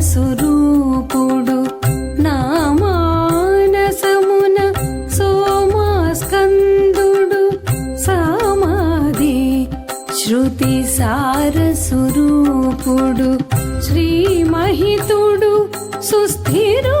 స్వరూపుడు నా మానసమున సోమాస్కందుడు. సమాధి శృతి సార స్వరూపుడు సుస్థిరు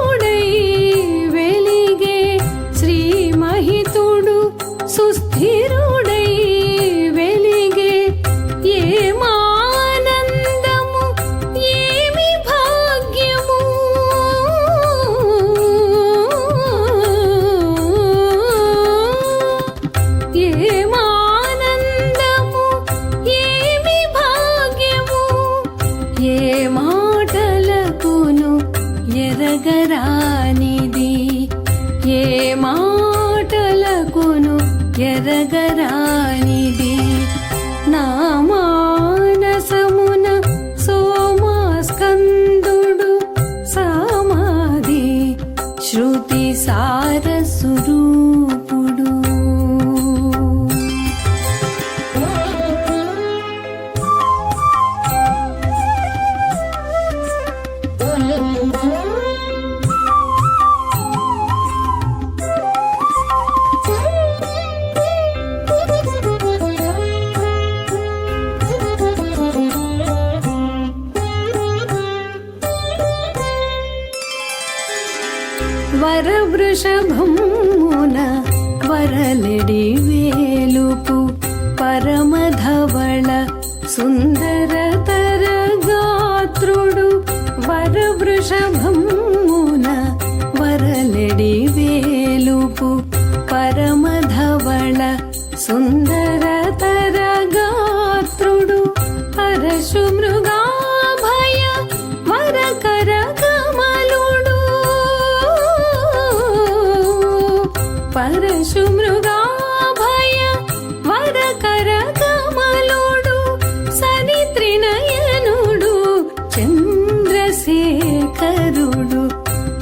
వృషభమున వరలెడి వేలుపు పరమధవళ సుందర పరశు మృగాభయ వరకర కమలుడు సని త్రినయనుడు చంద్రశేఖరుడు.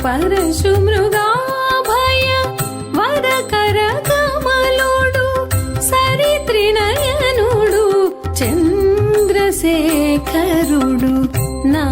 పరశు మృగాభయ వరకర కమలుడు సరి చంద్రశేఖరుడు. నా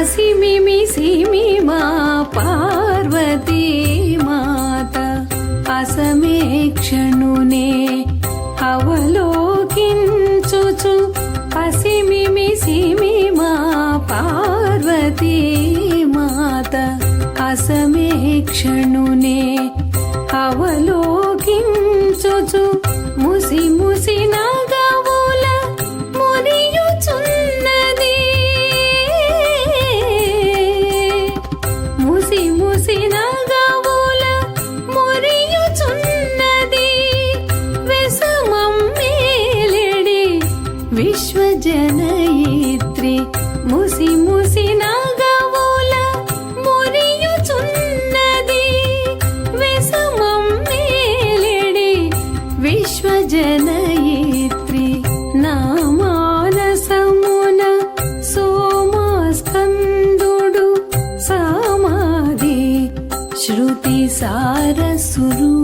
పసిమిమి సిమి మా పార్వతీ మాత అసమేక్షణునే అవలోకించుచు. పసిమిమి సిమి మా పార్వతీ మాత అసమేక్షణునే విశ్వజనయిత్రి ముసి ముసి నగవుల మురియుచున్నది విషమం మేలెడి విశ్వజనయిత్రి నా మానసమున సోమాస్కందుడు సమాధి శ్రుతి సార స్వరూపుడు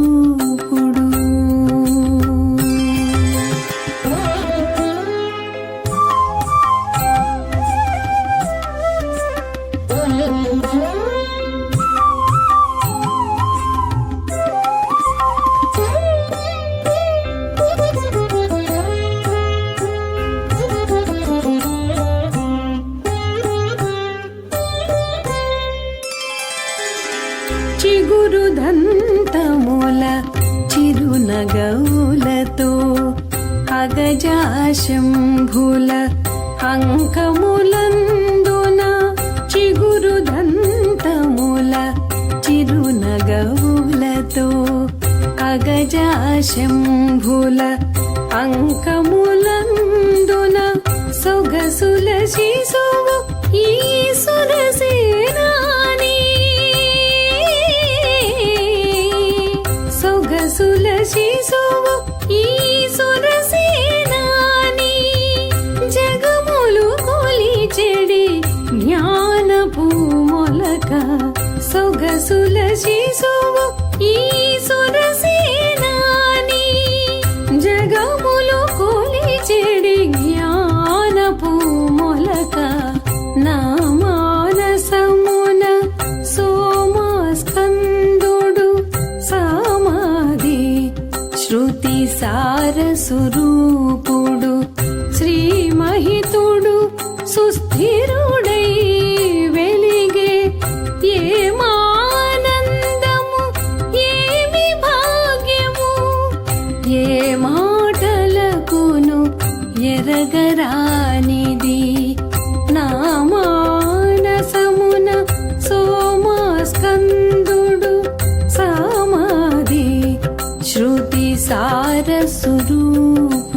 చిగురు దంతముల చిరునగవులతో అగజాశంభుల అంకములందున చిగురు దంతముల చిరునగవులతో అగజాశంభుల అంకములందున సొగసుల శిశ സുലശിശുവും ഈ జరగరానిది నా మానసమున సోమాస్కందుడు సమాధి శ్రుతి సార స్వరూప